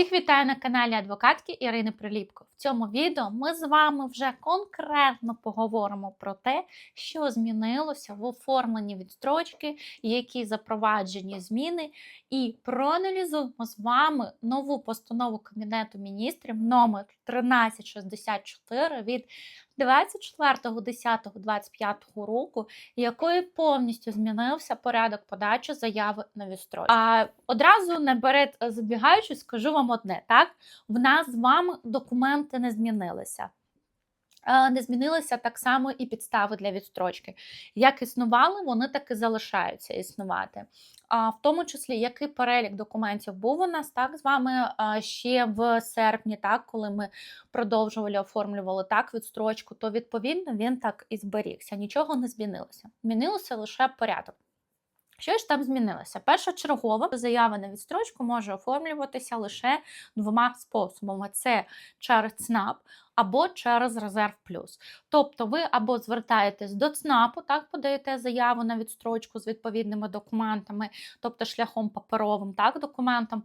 Всіх вітаю на каналі адвокатки Ірини Приліпко. В цьому відео ми з вами вже конкретно поговоримо про те, що змінилося в оформленні відстрочки, які запроваджені зміни, і проаналізуємо з вами нову постанову Кабінету міністрів номер 1364 від 24.10.25 року, якою повністю змінився порядок подачі заяви на відстрочку. А одразу наперед забігаючи, скажу вам одне: так в нас з вами документи не змінилися. Е, Не змінилися так само і підстави для відстрочки. Як існували, вони так і залишаються існувати. В тому числі, який перелік документів був у нас так з вами ще в серпні, так коли ми продовжували оформлювали так відстрочку, то відповідно він так і зберігся. Нічого не змінилося. Змінилося лише порядок. Що ж там змінилося? Першочергово заява на відстрочку може оформлюватися лише двома способами: це через ЦНАП або через резерв плюс. Тобто ви або звертаєтесь до ЦНАПу, так подаєте заяву на відстрочку з відповідними документами, тобто шляхом паперовим так, документом,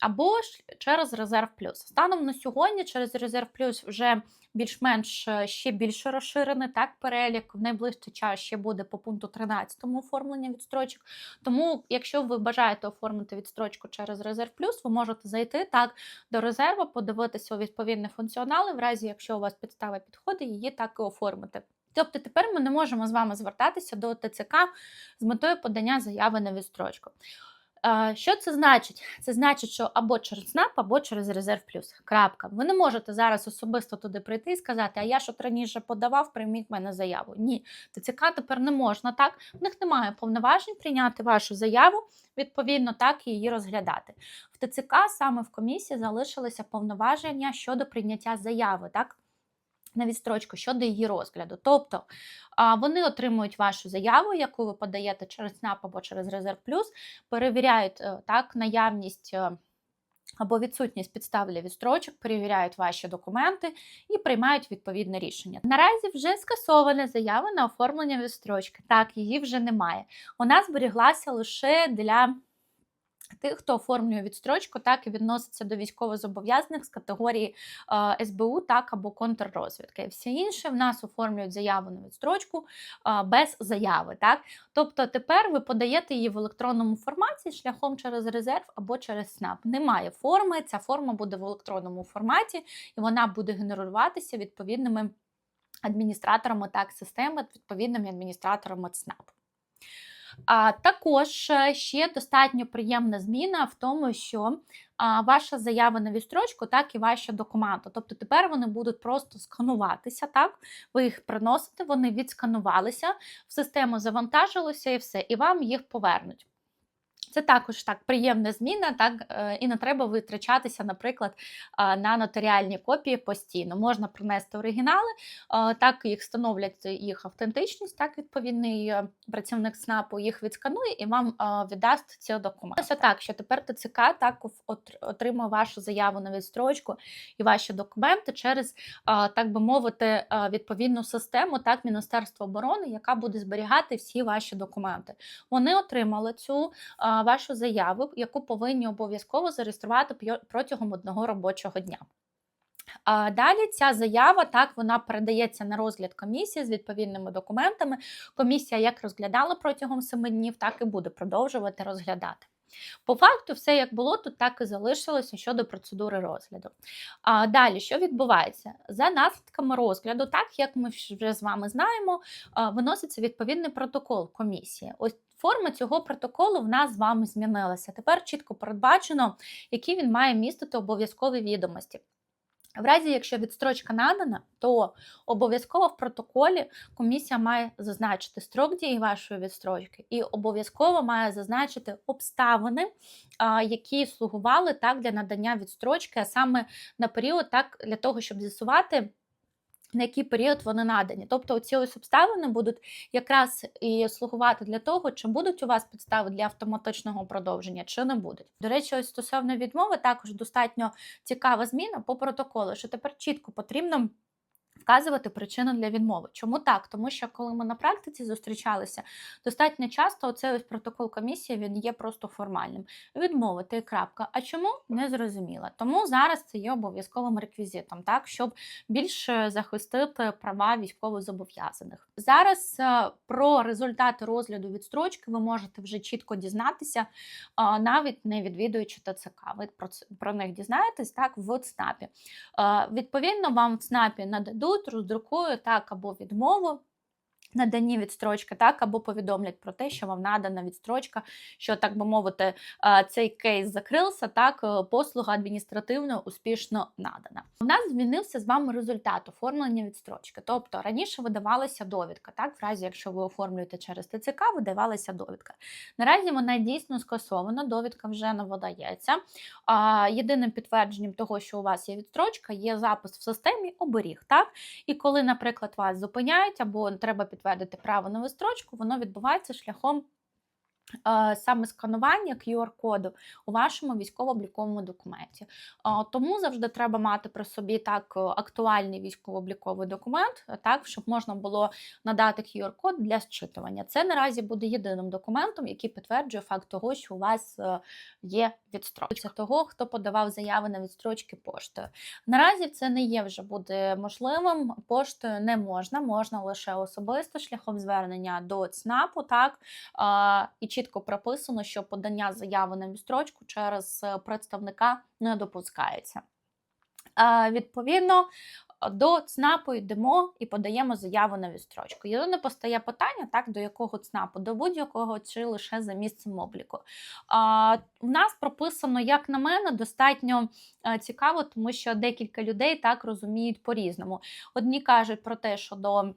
або через резерв плюс. Станом на сьогодні через резерв плюс вже більш-менш е, ще більше розширений так перелік. В найближчий час ще буде по пункту 13 оформлення відстрочок. Тому, якщо ви бажаєте оформити відстрочку через резерв плюс, ви можете зайти так до резерву, подивитися у відповідні функціонали, в разі якщо у вас підстава підходить, її так і оформити. Тобто тепер ми не можемо з вами звертатися до ТЦК з метою подання заяви на відстрочку. Що це значить? Це значить, що або через СНАП, або через резерв плюс. Крапка. Ви не можете зараз особисто туди прийти і сказати, а я ж раніше подавав, прийміть мене заяву. Ні, ТЦК тепер не можна так. В них немає повноважень прийняти вашу заяву, відповідно, так і її розглядати. В ТЦК саме в комісії залишилися повноваження щодо прийняття заяви, так? На відстрочку щодо її розгляду. Тобто вони отримують вашу заяву, яку ви подаєте через СНАП або через Резерв Плюс, перевіряють е, так, наявність е, або відсутність підстав для відстрочок, перевіряють ваші документи і приймають відповідне рішення. Наразі вже скасована заява на оформлення відстрочки. Так, її вже немає. Вона зберіглася лише для. Тих, хто оформлює відстрочку, так і відноситься до військовозобов'язаних з категорії е, СБУ, так або контррозвідки. Всі інші в нас оформлюють заяву на відстрочку е, без заяви. Так? Тобто тепер ви подаєте її в електронному форматі шляхом через резерв або через СНАП. Немає форми, ця форма буде в електронному форматі, і вона буде генеруватися відповідними адміністраторами так системи, відповідними адміністраторами ЦНАП. А також е, ще достатньо приємна зміна в тому, що ваша заява на відстрочку, так і ваші документи. Тобто тепер вони будуть просто скануватися, так? Ви їх приносите, вони відсканувалися, в систему завантажилося і все, і вам їх повернуть. Це також так приємна зміна, так е, і не треба витрачатися, наприклад, е, на нотаріальні копії постійно. Можна принести оригінали, е, так їх встановлять їх автентичність, так відповідний працівник СНАПу їх відсканує і вам віддасть ці документи. Ось так, що тепер ТЦК так отримує вашу заяву на відстрочку і ваші документи через, так би мовити, відповідну систему, так Міністерства оборони, яка буде зберігати всі ваші документи. Вони отримали цю вашу заяву, яку повинні обов'язково зареєструвати протягом одного робочого дня. Далі ця заява так вона передається на розгляд комісії з відповідними документами. Комісія як розглядала протягом 7 днів, так і буде продовжувати розглядати. По факту, все як було, тут так і залишилося щодо процедури розгляду. А Далі, що відбувається? За наслідками розгляду, так як ми вже з вами знаємо, виноситься відповідний протокол комісії. Ось Форма цього протоколу в нас з вами змінилася. Тепер чітко передбачено, які він має містити обов'язкові відомості. В разі, якщо відстрочка надана, то обов'язково в протоколі комісія має зазначити строк дії вашої відстрочки, і обов'язково має зазначити обставини, які слугували так для надання відстрочки, а саме на період, так для того, щоб з'ясувати на який період вони надані. Тобто ці ось обставини будуть якраз і слугувати для того, чи будуть у вас підстави для автоматичного продовження, чи не будуть. До речі, ось стосовно відмови, також достатньо цікава зміна по протоколу, що тепер чітко потрібно. Вказувати причину для відмови. Чому так? Тому що коли ми на практиці зустрічалися, достатньо часто оцей ось протокол комісії він є просто формальним. Відмовити крапка. А чому не зрозуміла? Тому зараз це є обов'язковим реквізитом, так щоб більше захистити права військовозобов'язаних. Зараз е, про результати розгляду відстрочки ви можете вже чітко дізнатися, навіть не відвідуючи ТЦК. Ви про це про них дізнаєтесь так в ЦНАПі. Е, Відповідно, вам в ЦНАПі нададуть, роздрукують так або відмову. Надані відстрочки, так, або повідомлять про те, що вам надана відстрочка, що, так би мовити, е, цей кейс закрився, так, е, послуга адміністративно успішно надана. У нас змінився з вами результат оформлення відстрочки. Тобто раніше видавалася довідка, так, в разі, якщо ви оформлюєте через ТЦК, видавалася довідка. Наразі вона дійсно скасована, довідка вже не видається. Єдиним підтвердженням того, що у вас є відстрочка, є запис в системі оберіг. Так? І коли, наприклад, вас зупиняють або треба підтвердити право на вистрочку, воно відбувається шляхом саме сканування QR-коду у вашому військово-обліковому документі. Тому завжди треба мати при собі так е, актуальний військово-обліковий документ, е, так, щоб можна було надати QR-код для зчитування. Це наразі буде єдиним документом, який підтверджує факт того, що у вас е, є відстрочка того, хто подавав заяви на відстрочки поштою. Наразі це не є вже буде можливим. Поштою не можна, можна лише особисто шляхом звернення до ЦНАПу, так і чітко прописано, що подання заяви на відстрочку через е, представника не допускається. Відповідно, до ЦНАПу йдемо і подаємо заяву на відстрочку. Єдине постає питання, так, до якого ЦНАПу, до будь-якого чи лише за місцем обліку. А, В нас прописано, як на мене, достатньо е, цікаво, тому що декілька людей так розуміють по-різному. Одні кажуть про те, що до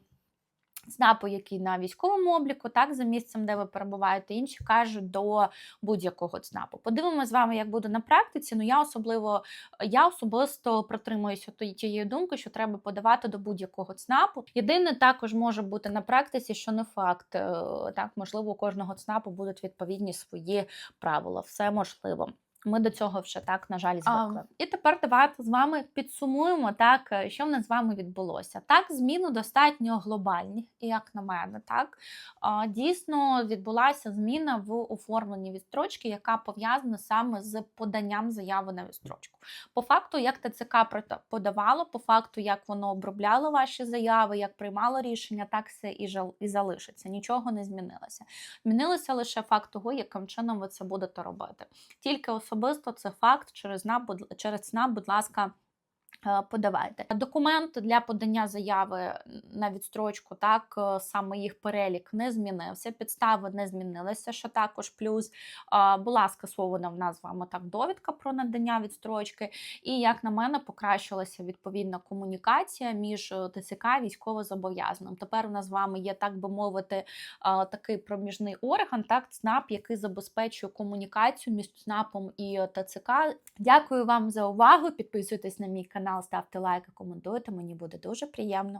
ЦНАПу, який на військовому обліку, так, за місцем, де ви перебуваєте, інші кажуть до будь-якого ЦНАПу. Подивимося з вами, як буде на практиці. Ну я особливо я особисто притримуюся тої- тієї думки, що треба подавати до будь-якого ЦНАПу. Єдине також може бути на практиці, що не факт. е, Так, можливо, у кожного ЦНАПу будуть відповідні свої правила. Все можливо. Ми до цього вже так, на жаль, звикли. і тепер давайте з вами підсумуємо, так, е, що в нас з вами відбулося. Так, зміни достатньо глобальні, як на мене, так. А, Дійсно відбулася зміна в оформленні відстрочки, яка пов'язана саме з поданням заяви на відстрочку. По факту, як ТЦК подавало, по факту, як воно обробляло ваші заяви, як приймало рішення, так все і жал- і залишиться. Нічого не змінилося. Змінилося лише факт того, яким чином ви це будете робити. Тільки особисто це факт через СНАП, через ЦНАП, будь ласка. Е, Подавайте документ для подання заяви на відстрочку, так е, саме їх перелік не змінився, підстави не змінилися, що також плюс була скасована в нас з вами так довідка про надання відстрочки. І як на мене, покращилася відповідна комунікація між е, ТЦК і військовозобов'язаним. Тепер у нас з вами є, так би мовити, такий проміжний орган, так ЦНАП, який забезпечує комунікацію між ЦНАПом і ТЦК. Дякую вам за увагу. Підписуйтесь на мій канал, ставте лайки, коментуйте. Мені буде дуже приємно.